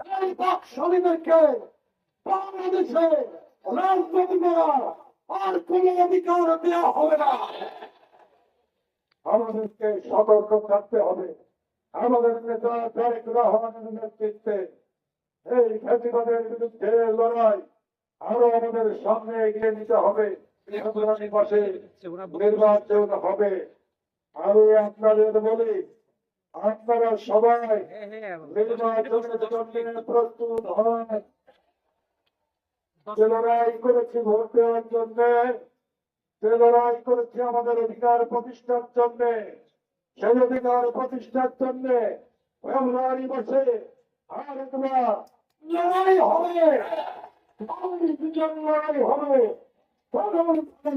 এই বাকশালীদেরকে বাংলাদেশে রাজনীতি করা আর কোন অধিকার দেওয়া হবে না। আমাদেরকে সতর্ক থাকতে হবে। আমাদের নেতা তারেক রহমানের নেতৃত্বে এই ফ্যাসিবাদের বিরুদ্ধে লড়াই আরও আমাদের সামনে এগিয়ে নিতে হবে। নির্বাচন হবে। আমি আপনাদের বলি আপনারা সবাই নির্বাচনের জন্য প্রস্তুত হন। যে লড়াই করেছি ভোট দেওয়ার জন্য যে লড়াই করেছি আমাদের অধিকার প্রতিষ্ঠার জন্য সেই অধিকার প্রতিষ্ঠার জন্য ফেব্রুয়ারি মাসে আর একবার লড়াই হবে। লড়াই হবে। প্রধানমন্ত্রী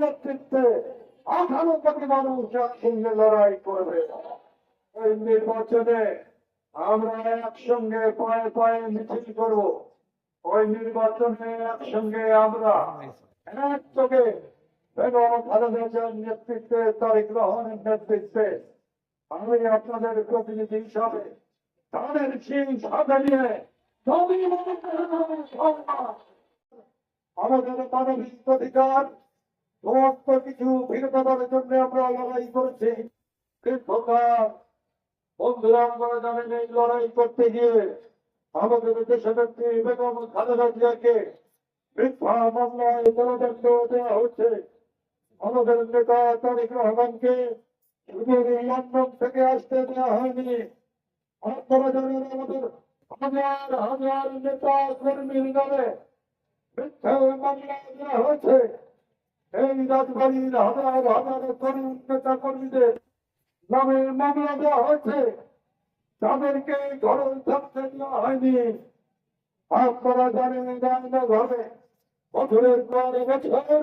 নেতৃত্বে আঠারো কোটি মানুষ একসঙ্গে লড়াই করবে। নির্বাচনে আমরা একসঙ্গে পায়ে পায়ে মিছিল করব। ওই নির্বাচনে একসঙ্গে আমরা এক চোখে নেতৃত্বে, তারেক রহমানের নেতৃত্বে, আমি আপনাদের প্রতিনিধি হিসাবে তাদের সিং সাথে নিয়ে আমাদের মানবিক অধিকার সমস্ত কিছু ভিন্নতার জন্য আমরা লড়াই করেছি দীর্ঘকাল বন্ধুরা আমরা জানেন এই লড়াই করতে গিয়ে আমাদের নেত্রী বেগম খালেদা জিয়াকে মিথ্যা মামলায় দলদণ্ড দেওয়া হচ্ছে আমাদের নেতা তারেক রহমানকে লন্ডন থেকে আসতে দেওয়া হয়নি আপনারা জানেন আমাদের হাজার হাজার নেতা কর্মীর নামে মিথ্যা মামলা দেওয়া হয়েছে। এই রাজবাড়ির হাজার হাজার তরুণ নেতা কর্মীদের নামে মামলা দেওয়া হয়েছে। তাদেরকে ঘরে থাকতে দেওয়া হয়নি। আপনারা জানেন রান্নাঘরে বছরের পর বছর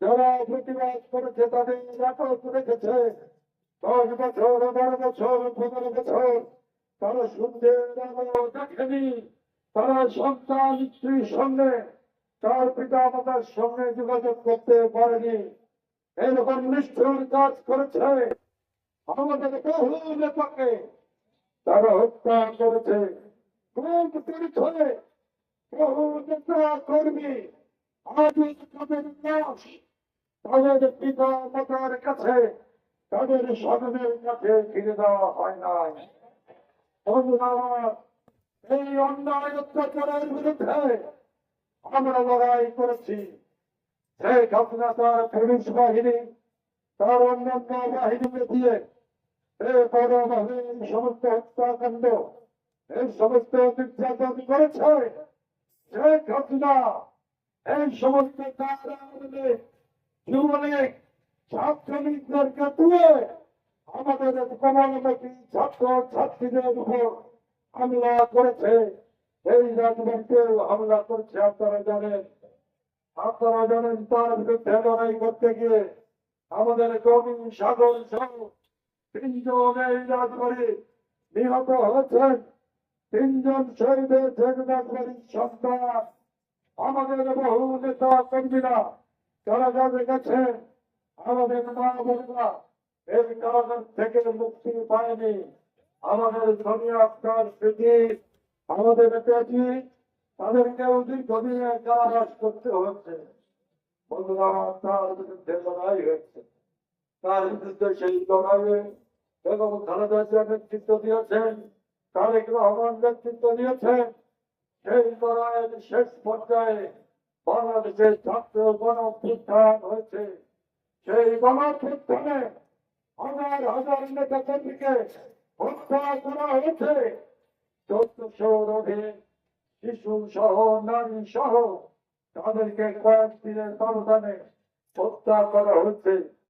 যারা প্রতিবাদ করেছে, তাদের আটক রেখেছে। দশ বছর, বারো বছর, পনেরো বছর তারা আলো দেখেনি। তারা সন্তান স্ত্রীর সঙ্গে তার পিতা মাতার সঙ্গে যোগাযোগ করতে পারেনি। এরকম নিষ্ঠুর কাজ করেছে। আমাদের বহু নেতাকে তারা হত্যা করেছে। খুব করেছে বহু নেতা কর্মী তাদের পিতা মাতার কাছে তাদের স্বজনের কাছে ফিরে দেওয়া হয় নাই। এই অন্যায় অত্যাচারের বিরুদ্ধে আমরা লড়াই করেছি। শেখ তার পুলিশ বাহিনী তার অন্যান্য বাহিনীকে দিয়ে এই সমস্ত হত্যাকাণ্ড এই সমস্ত নির্যাতন করেছে। শেখ এই সমস্ত তুলে আমাদের ছাত্র ছাত্রীদের উপর হামলা করেছে। এই রাজবাড়িতেও হামলা করছে আপনারা জানেন। আপনারা জানেন তার বিরুদ্ধে লড়াই করতে গিয়ে আমাদের কবি সাগর সহ তিনজন এই রাজবাড়ি নিহত হয়েছেন। তিনজন শহীদ হয়েছেন রাজবাড়ির সন্তান। আমাদের বহু নেতা কর্মীরা যাদের গেছে আমাদের মা বোনেরা এই কারাগার থেকে মুক্তি পায়নি। আমাদের ধনী আক্তার স্মৃতি আমাদের পেয়েছি তাদেরকেও দীর্ঘদিনে কারাবাস করতে হচ্ছে। তার হয়েছে সেই দিয়েছেন দিয়েছেন। সেই শেষ পর্যায়ে হয়েছে। সেই হাজার হাজার নেতা কর্মীকে হত্যা করা হয়েছে। সৌরভে শিশু সহ নারী সহ তাদেরকে কয়েক দিনের ব্যবধানে হত্যা করা হচ্ছে।